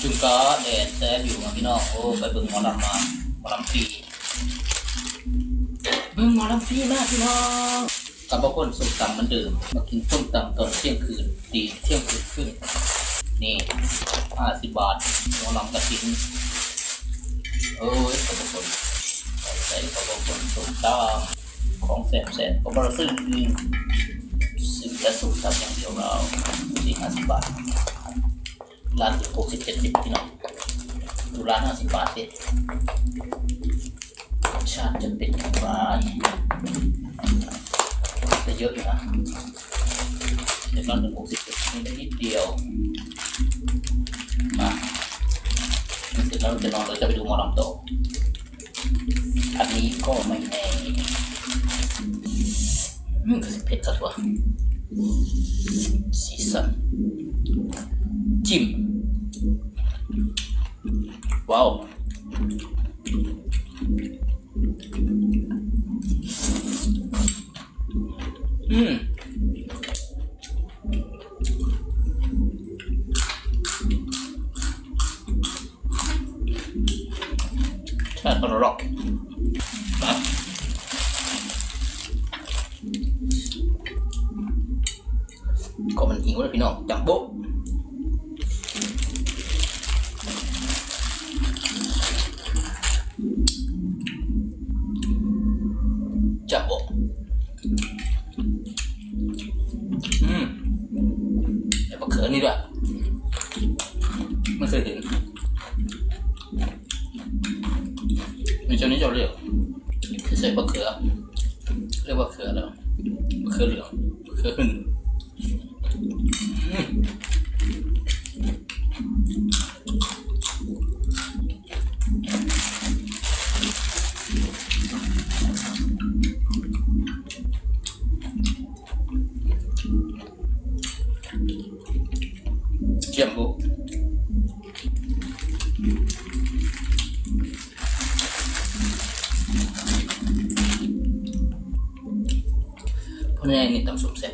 จุงก็แดดแซ่บอยู่มาพี่น้องโอ้ไปเบิ่งหมอลำมาหมอลำฟรีเบิ่งหมอลำฟรีมากพี่น้องกับบางคนส้มตำเหมันเดิมมากินส้มตำตอนเที่ยงคืนตีเที่ยงคืนครึ่งนี่ห้าสิบบาทหมอลำกระถิ่นโอ้ยกับบางคนใส่กับบางคนส้มตำของแสบแสบกับบางซึ่งซึ่งจะส้มตำอย่างเดียวเราสี่ห้าสิบบาท ร้านหกสิบเจ็ดสิบพี่น้องดูร้านห้าสิบบาทเด็ดรสชาติจะเป็นอย่างไรแต่เยอะอยู่นะเดี๋ยวร้านถึงหกสิบเจ็ดมีนิดเดียว มาเสร็จแล้วเราจะนอนเราจะไปดูหมอลำโตอันนี้ก็ไม่แน่อืมก็สิเผ็ดสักตัวสีสัน จิ้มว้าวอืมใช่ตลอดนะ ก็มันหิ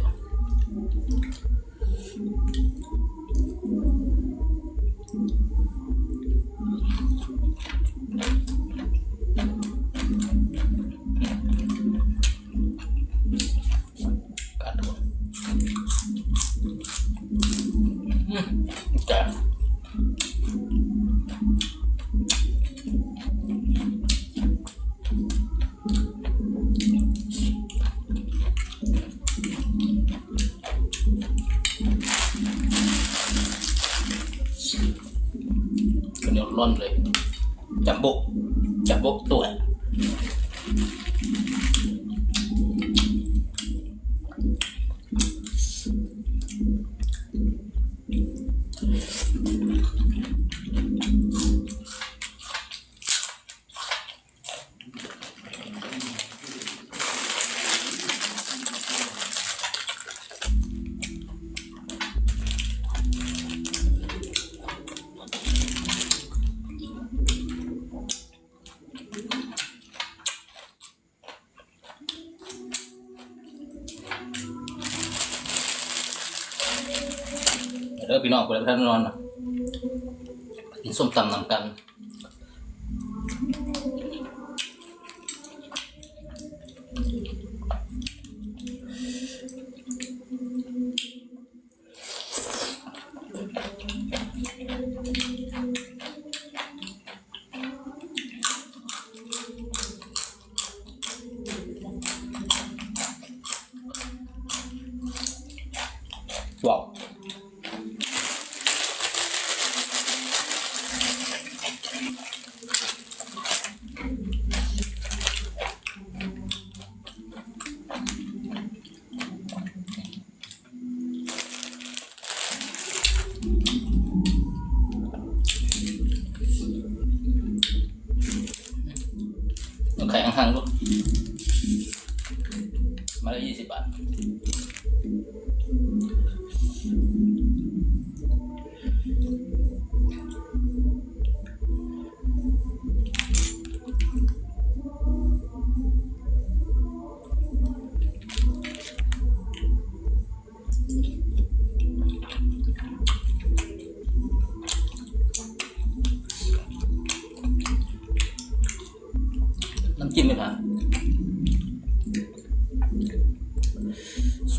เพรา พี่น้องคนละท่านนอนกินส้มตำนำกัน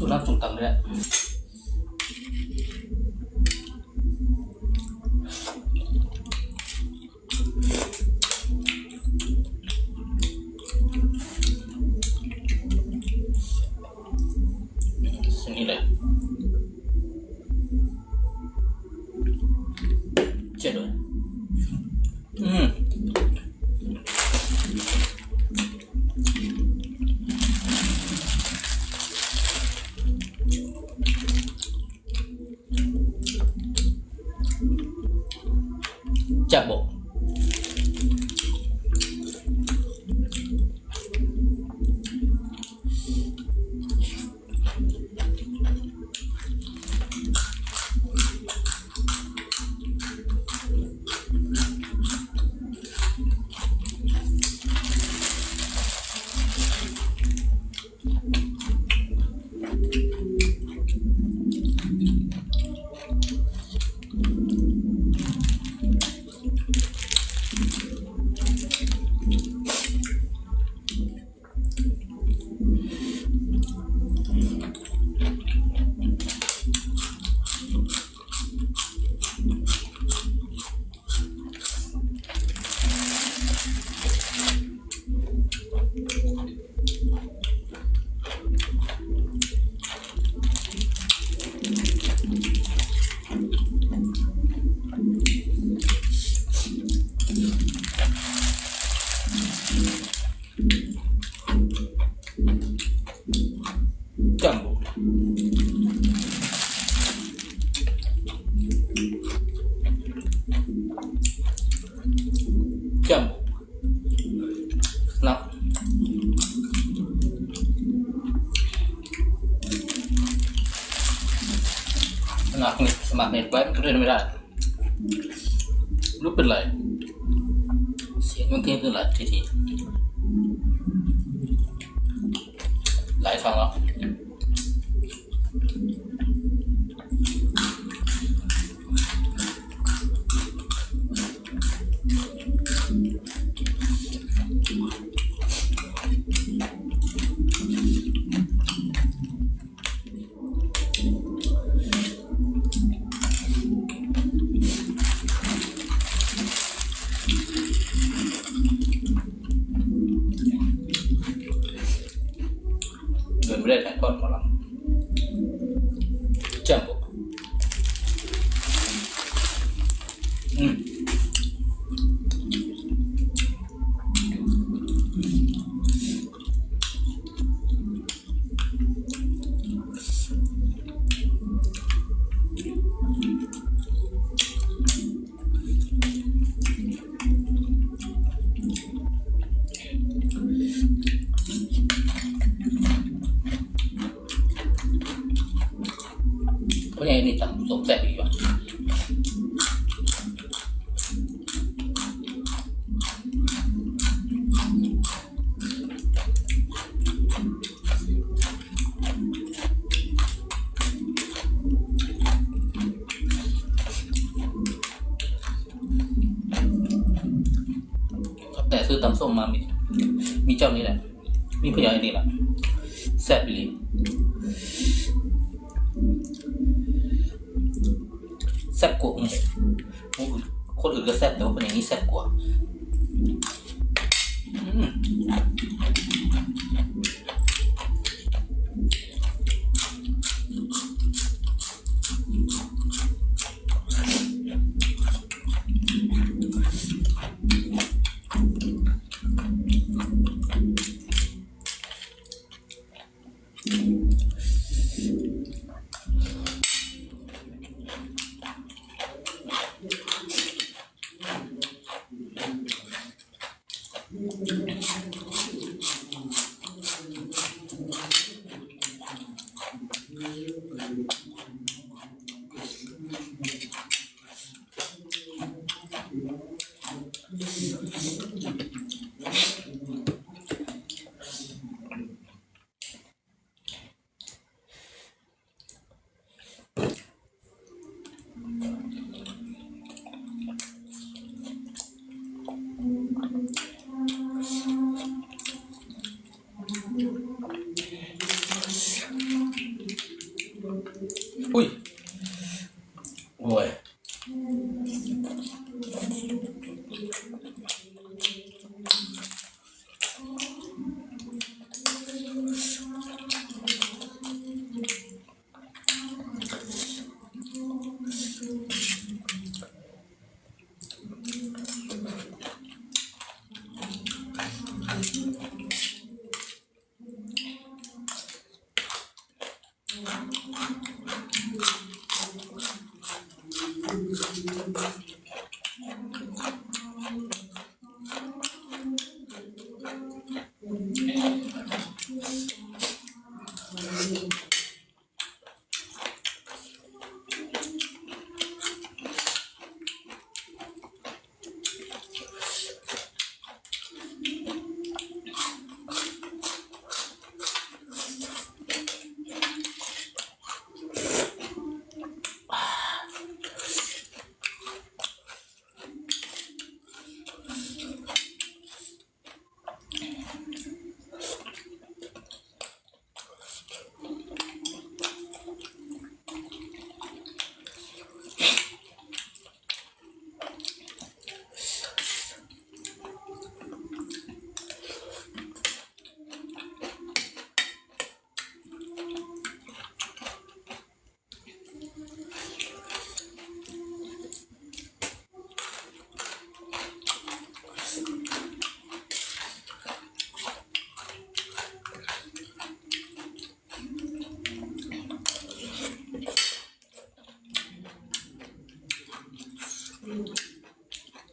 สูตรน้ำจุ่มตำเลยนี้เลยเจ็ดเลยอืม งบอกนับสมัครเน็ตสมัครเน็ตไว้มันก็เล่นไม่ได้รู้เป็นไร เสียงมันเกินขึ้นหลายทีทีหลายครั้งแล้ว เดินไม่ไยังนี่ต่ำสมแสบอีกว่ะแต่ซื้อตำส้มมามีมีเจ้านี้แหละ มีพยาอ้นี่แหละแซ่บอีหลี แซ่บกว่าอืมคนอื่นก็แซ่บแต่ว่าคนอย่างนี้แซ่บกว่า Ui. Ué. Thank you.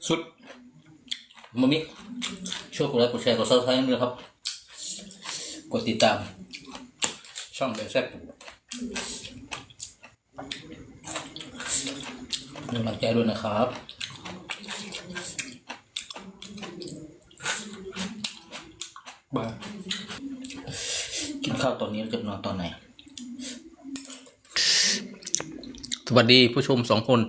สุดมามิช่วยกดไลค์กดแชร์กดซับสไครต์ด้วยครับ กดติดตาม ช่องเบลแซ่บมีกำลังใจด้วยนะครับบายกินข้าวตอนนี้แล้วจะนอนตอนไหน สวัสดีผู้ชมสองคน